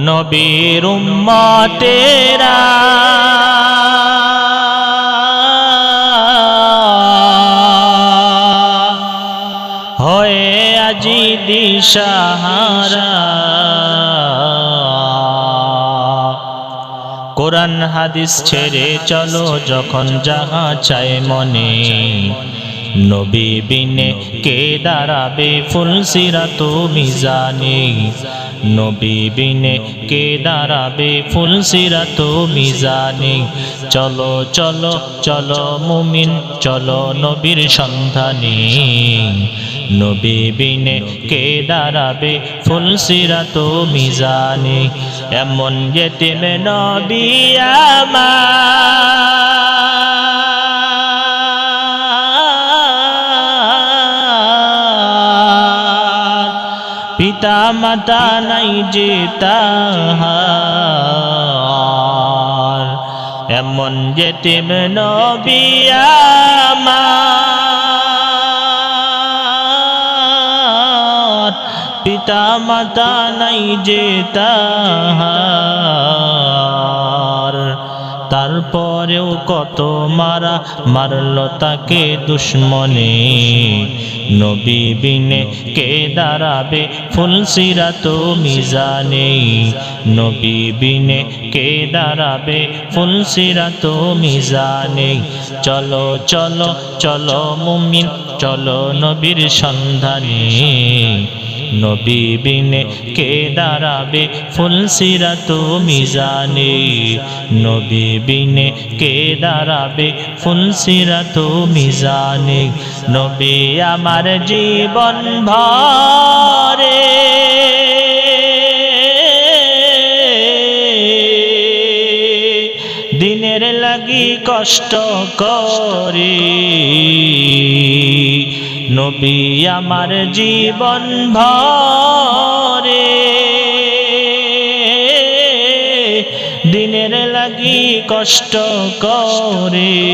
নবীর উম্মতেরা। হয়ে আজি দিশাহারা। কোরআন হাদিস ছেড়ে চলো যখন যাহা চায় মনে। নবী বিনে কে দাঁড়াবে ফুল সিরাত মিজানে নবী বিনে কে দাঁড়াবে ফুল সিরাত মিজানে চলো চলো চলো মুমিন, চলো নবীর সন্ধানে। নবী বিনে কে দাঁড়াবে ফুল সিরাত মিজানে এমন যেতে নবী আমার পিতা মাতা নাই যে তাহার। এমন যেতে নবী পিতা মাতা নাই যে তাহার। তারপরেও কত মারা মারল তাকে দুশ্মনে। নবী বিনে কে দাঁড়াবে ফুলসিরা তো মিজানে। নবী বিনে কে দাঁড়াবে ফুলসিরা তো মিজানে। চলো চলো চলো মুমিন চলো নবীর সন্ধানে। নবী বিনে কে দাঁড়াবে ফুলসিরা তুমি জানে নবী বিনে কে দাঁড়াবে ফুলসিরা তুমি জানে নবী আমার জীবন ভরে লাগি কষ্ট করে। নবী আমার জীবন ভরে। দিনের লাগি কষ্ট করে।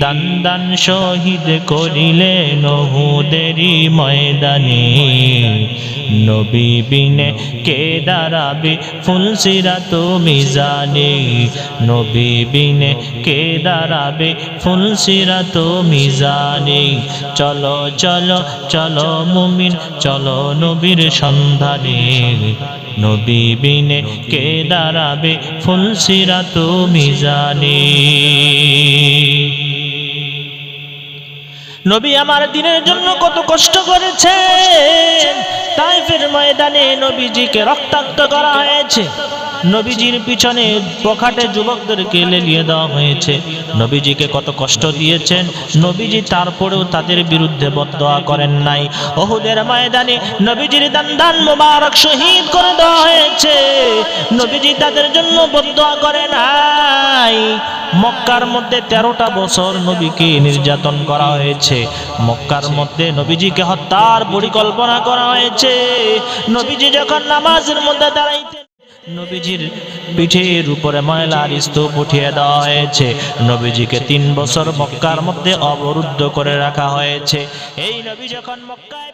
দান দান শহীদ করিলে নহুদেরি ময়দানে। নবী বিনে কে দাঁড়াবে ফুলসিরা তো মিজানে নবী বিনে কে দাঁড়াবে ফুলসিরা তো মিজানে চলো চলো চলো মুমিন, চলো নবীর সন্ধানে। নবী বিনে কে দাঁড়াবে ফুলসিরা তো মিজানে নবী আমার দিনের জন্য কত কষ্ট করেছে তাইফের ময়দানে নবীজিকে রক্তাক্ত করা হয়েছে। নবীজির পিছনে পখাটে যুবকদেরকে লেলিয়ে দেওয়া হয়েছে। নবীজিকে কত কষ্ট দিয়েছেন। নবীজি তারপরেও তাদের বিরুদ্ধে বদয়া করেন নাই। অহুদের ময়দানে নবীজির দান দান মোবারক শহীদ করে দেওয়া হয়েছে। নবীজি তাদের জন্য বদয়া করে নাই। মক্কার মধ্যে তেরোটা বছর নবীকে নির্যাতন করা হয়েছে। মক্কার মধ্যে নবীজিকে হত্যার পরিকল্পনা করা হয়েছে। নবীজি যখন নামাজের মধ্যে দাঁড়াইতেন, নবীজির পিঠের উপরে ময়লার স্তূপ উঠিয়ে দেওয়া হয়েছে। নবীজিকে তিন বছর মক্কার মধ্যে অবরুদ্ধ করে রাখা হয়েছে। এই নবী যখন মক্কায়